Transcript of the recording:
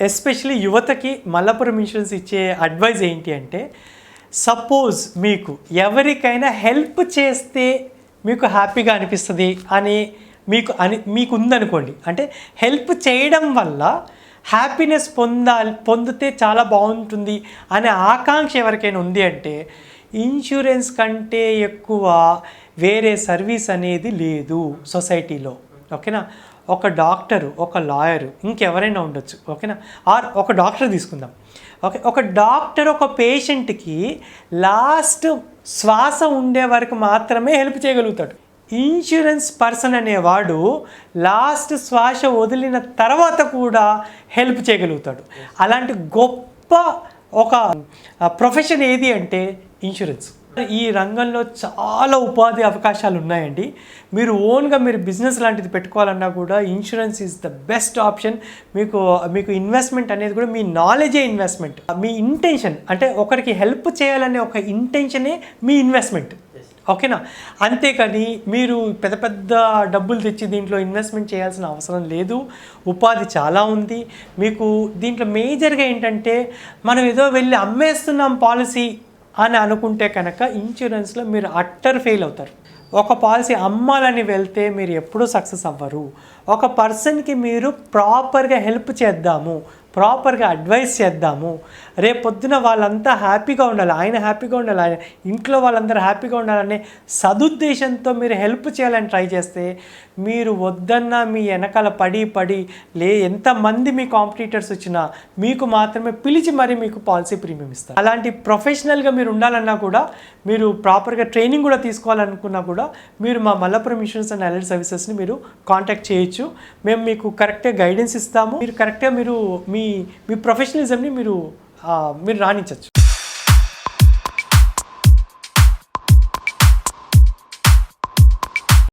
Especially యువతకి Mallapuram insurance ఇచ్చే advise ఏంటి అంటే సపోజ్ మీకు ఎవరికైనా హెల్ప్ చేస్తే మీకు హ్యాపీగా అనిపిస్తుంది అని మీకు అని మీకు ఉందనుకోండి అంటే హెల్ప్ చేయడం వల్ల హ్యాపీనెస్ పొందాలి పొందితే చాలా బాగుంటుంది అనే ఆకాంక్ష ఎవరికైనా ఉంది అంటే ఇన్సూరెన్స్ కంటే ఎక్కువ వేరే సర్వీస్ అనేది లేదు సొసైటీలో. ఓకేనా? ఒక డాక్టరు ఒక లాయరు ఇంకెవరైనా ఉండొచ్చు ఓకేనా? ఆర్ ఒక డాక్టర్ తీసుకుందాం. ఓకే ఒక డాక్టర్ ఒక పేషెంట్కి లాస్ట్ శ్వాస ఉండే వరకు మాత్రమే హెల్ప్ చేయగలుగుతాడు. ఇన్సూరెన్స్ పర్సన్ అనేవాడు లాస్ట్ శ్వాస వదిలిన తర్వాత కూడా హెల్ప్ చేయగలుగుతాడు. అలాంటి గొప్ప ఒక ప్రొఫెషన్ ఏది అంటే ఇన్సూరెన్స్ ఈ రంగంలో చాలా ఉపాధి అవకాశాలు ఉన్నాయండి. మీరు ఓన్గా మీరు బిజినెస్ లాంటిది పెట్టుకోవాలన్నా కూడా insurance is the best option మీకు మీకు ఇన్వెస్ట్మెంట్ అనేది కూడా మీ నాలెడ్జే ఇన్వెస్ట్మెంట్ మీ ఇంటెన్షన్ అంటే ఒకరికి హెల్ప్ చేయాలనే ఒక ఇంటెన్షనే మీ ఇన్వెస్ట్మెంట్ ఓకేనా? అంతేకాని మీరు పెద్ద పెద్ద డబ్బులు తెచ్చి దీంట్లో ఇన్వెస్ట్మెంట్ చేయాల్సిన అవసరం లేదు. ఉపాధి చాలా ఉంది. మీకు దీంట్లో మేజర్గా ఏంటంటే మనం ఏదో వెళ్ళి అమ్మేస్తున్నాం పాలసీ అని అనుకుంటే కనుక ఇన్సూరెన్స్లో మీరు అట్టర్ ఫెయిల్ అవుతారు. ఒక పాలసీ అమ్మాలని వెళ్తే మీరు ఎప్పుడూ సక్సెస్ అవ్వరు. ఒక పర్సన్కి మీరు ప్రాపర్గా హెల్ప్ చేద్దాము. ప్రాపర్గా అడ్వైస్ చేద్దాము. రేపు పొద్దున వాళ్ళంతా హ్యాపీగా ఉండాలి. ఆయన హ్యాపీగా ఉండాలి. ఆయన ఇంట్లో వాళ్ళందరూ హ్యాపీగా ఉండాలనే సదుద్దేశంతో మీరు హెల్ప్ చేయాలని ట్రై చేస్తే మీరు వద్దన్నా మీ వెనకాల పడి పడి లే ఎంతమంది మీ కాంపిటీటర్స్ వచ్చినా మీకు మాత్రమే పిలిచి మరీ మీకు పాలసీ ప్రీమియం ఇస్తారు. అలాంటి ప్రొఫెషనల్గా మీరు ఉండాలన్నా కూడా మీరు ప్రాపర్గా ట్రైనింగ్ కూడా తీసుకోవాలనుకున్నా కూడా మీరు మా మల్లపురం ఇన్సూరెన్స్ అండ్ అలర్ట్ సర్వీసెస్ని మీరు కాంటాక్ట్ చేయొచ్చు. మేము మీకు కరెక్ట్గా గైడెన్స్ ఇస్తాము. మీరు కరెక్ట్గా మీరు మీ మీ మీ ప్రొఫెషనలిజంని మీరు మీరు రాణించవచ్చు